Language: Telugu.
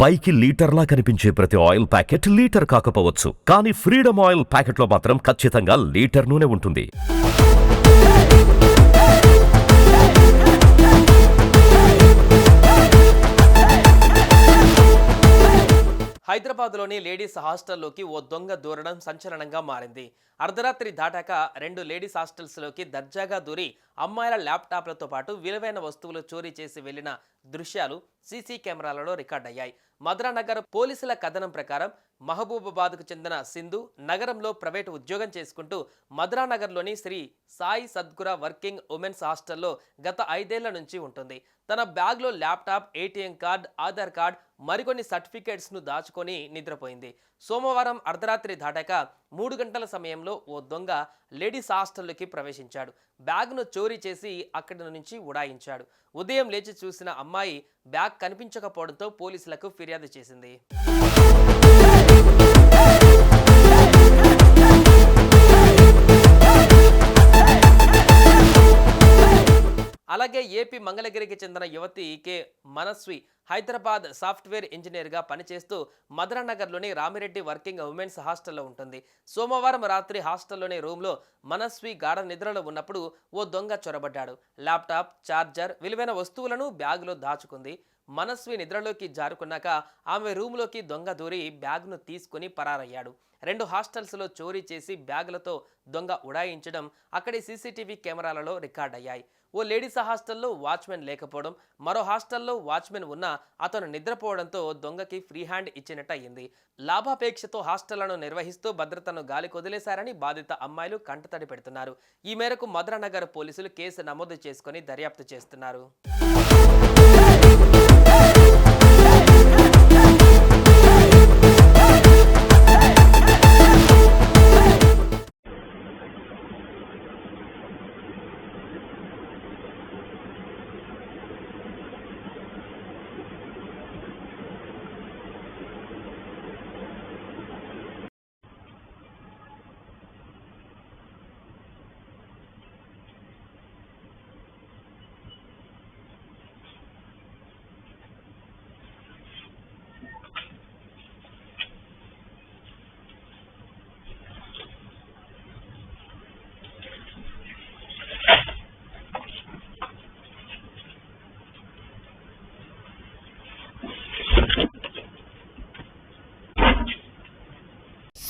పైకి లీటర్లా కనిపించే ప్రతి ఆయిల్ ప్యాకెట్ లీటర్ కాకపోవచ్చు. కానీ ఫ్రీడమ్ ఆయిల్ ప్యాకెట్లో మాత్రం ఖచ్చితంగా లీటర్ నూనె ఉంటుంది. హైదరాబాద్లోని లేడీస్ హాస్టల్లోకి ఓ దొంగ దూరడం సంచలనంగా మారింది. అర్ధరాత్రి దాటాక రెండు లేడీస్ హాస్టల్స్లోకి దర్జాగా దూరి అమ్మాయిల ల్యాప్టాప్లతో పాటు విలువైన వస్తువులు చోరీ చేసి వెళ్ళిన దృశ్యాలు సీసీ కెమెరాలలో రికార్డయ్యాయి. మధురానగర్ పోలీసుల కథనం ప్రకారం మహబూబాబాద్కు చెందిన సింధు నగరంలో ప్రైవేటు ఉద్యోగం చేసుకుంటూ మధురానగర్లోని శ్రీ సాయి సద్గుర వర్కింగ్ ఉమెన్స్ హాస్టల్లో గత ఐదేళ్ళ నుంచి ఉంటుంది. తన బ్యాగ్లో laptop ATM card Aadhaar card మరికొన్ని సర్టిఫికేట్స్ను దాచుకొని నిద్రపోయింది. సోమవారం అర్ధరాత్రి దాటాక మూడు గంటల సమయంలో ఓ దొంగ లేడీస్ హాస్టల్లోకి ప్రవేశించాడు. బ్యాగ్ను చోరీ చేసి అక్కడి నుంచి ఉడాయించాడు. ఉదయం లేచి చూసిన అమ్మ అమ్మాయి బ్యాగ్ కనిపించకపోవడంతో పోలీసులకు ఫిర్యాదు చేసింది. అలాగే ఏపీ మంగళగిరికి చెందిన యువతి కె. మనస్వి హైదరాబాద్ సాఫ్ట్వేర్ ఇంజనీర్గా పనిచేస్తూ మధురానగర్లోని రామిరెడ్డి వర్కింగ్ ఉమెన్స్ హాస్టల్లో ఉంటుంది. సోమవారం రాత్రి హాస్టల్లోని రూమ్లో మనస్వి గాఢ నిద్రలో ఉన్నప్పుడు ఓ దొంగ చొరబడ్డాడు. ల్యాప్టాప్ ఛార్జర్ విలువైన వస్తువులను బ్యాగులో దాచుకుంది. మనస్వి నిద్రలోకి జారుకున్నాక ఆమె రూమ్లోకి దొంగ దూరి బ్యాగ్ను తీసుకుని పరారయ్యాడు. రెండు హాస్టల్స్లో చోరీ చేసి బ్యాగులతో దొంగ ఉడాయించడం అక్కడి సీసీటీవీ కెమెరాలలో రికార్డ్ అయ్యాయి ఓ లేడీస్ హాస్టల్లో వాచ్మెన్ లేకపోవడం మరో హాస్టల్లో వాచ్మెన్ ఉన్నా అతను నిద్రపోవడంతో దొంగకి ఫ్రీ హ్యాండ్ ఇచ్చినట్టయింది. లాభాపేక్షతో హాస్టళ్ళను నిర్వహిస్తూ భద్రతను గాలి కొదిలేశారని బాధిత అమ్మాయిలు కంటతడి పెడుతున్నారు. ఈ మేరకు మధురానగర్ పోలీసులు కేసు నమోదు చేసుకుని దర్యాప్తు చేస్తున్నారు.